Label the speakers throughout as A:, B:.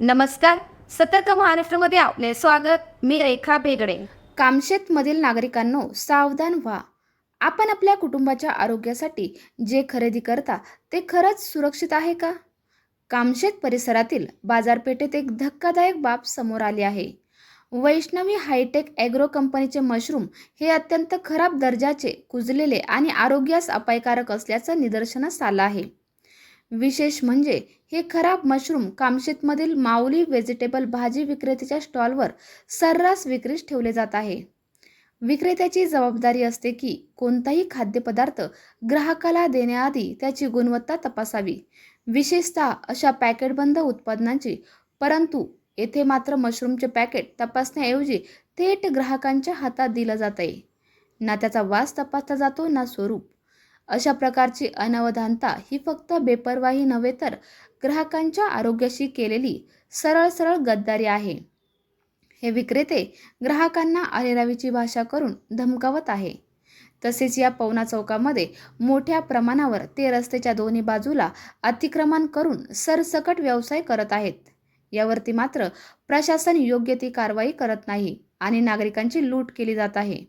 A: नमस्कार. सतर्क महाराष्ट्रामध्ये आपले स्वागत. मी रेखा बेगडे
B: कामशेतमधील नागरिकांनो सावधान व्हा. आपण आपल्या कुटुंबाच्या आरोग्यासाठी जे खरेदी करता ते खरंच सुरक्षित आहे का? कामशेत परिसरातील बाजारपेठेत एक धक्कादायक बाब समोर आली आहे. वैष्णवी हायटेक ॲग्रो कंपनीचे मशरूम हे अत्यंत खराब दर्जाचे कुजलेले आणि आरोग्यास अपायकारक असल्याचं निदर्शनास आलं आहे. विशेष म्हणजे हे खराब मशरूम कामशेतमधील माऊली व्हेजिटेबल भाजी विक्रेत्याच्या स्टॉलवर सर्रास विक्रीस ठेवले जात आहे. विक्रेत्याची जबाबदारी असते की कोणताही खाद्यपदार्थ ग्राहकाला देण्याआधी त्याची गुणवत्ता तपासावी. विशेषतः अशा पॅकेटबंद उत्पादनांची परंतु येथे मात्र मशरूमचे पॅकेट तपासण्याऐवजी थेट ग्राहकांच्या हातात दिलं जात आहे ना त्याचा वास तपासला जातो ना स्वरूप. अशा प्रकारची अनवधानता ही फक्त बेपरवाही नव्हे तर ग्राहकांच्या आरोग्याशी केलेली सरळ सरळ गद्दारी आहे. हे विक्रेते ग्राहकांना अरेरावीची भाषा करून धमकावत आहे. तसेच या पवना चौकामध्ये मोठ्या प्रमाणावर ते रस्त्याच्या दोन्ही बाजूला अतिक्रमण करून सरसकट व्यवसाय करत आहेत. यावरती मात्र प्रशासन योग्य ती कारवाई करत नाही आणि नागरिकांची लूट केली जात आहे.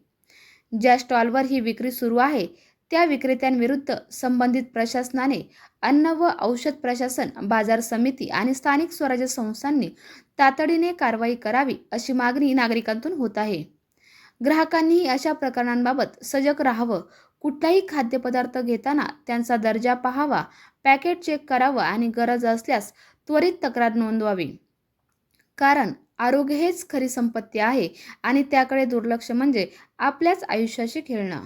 B: ज्या स्टॉलवर ही विक्री सुरू आहे त्या विक्रेत्यांविरुद्ध संबंधित प्रशासनाने अन्न व औषध प्रशासन बाजार समिती आणि स्थानिक स्वराज्य संस्थांनी तातडीने कारवाई करावी अशी मागणी नागरिकांतून होत आहे. ग्राहकांनीही अशा प्रकरणांबाबत सजग राहावं कुठलाही खाद्यपदार्थ घेताना त्यांचा दर्जा पाहावा पॅकेट चेक करावं आणि गरज असल्यास त्वरित तक्रार नोंदवावी. कारण आरोग्य हेच खरी संपत्ती आहे आणि त्याकडे दुर्लक्ष म्हणजे आपल्याच आयुष्याशी खेळणं.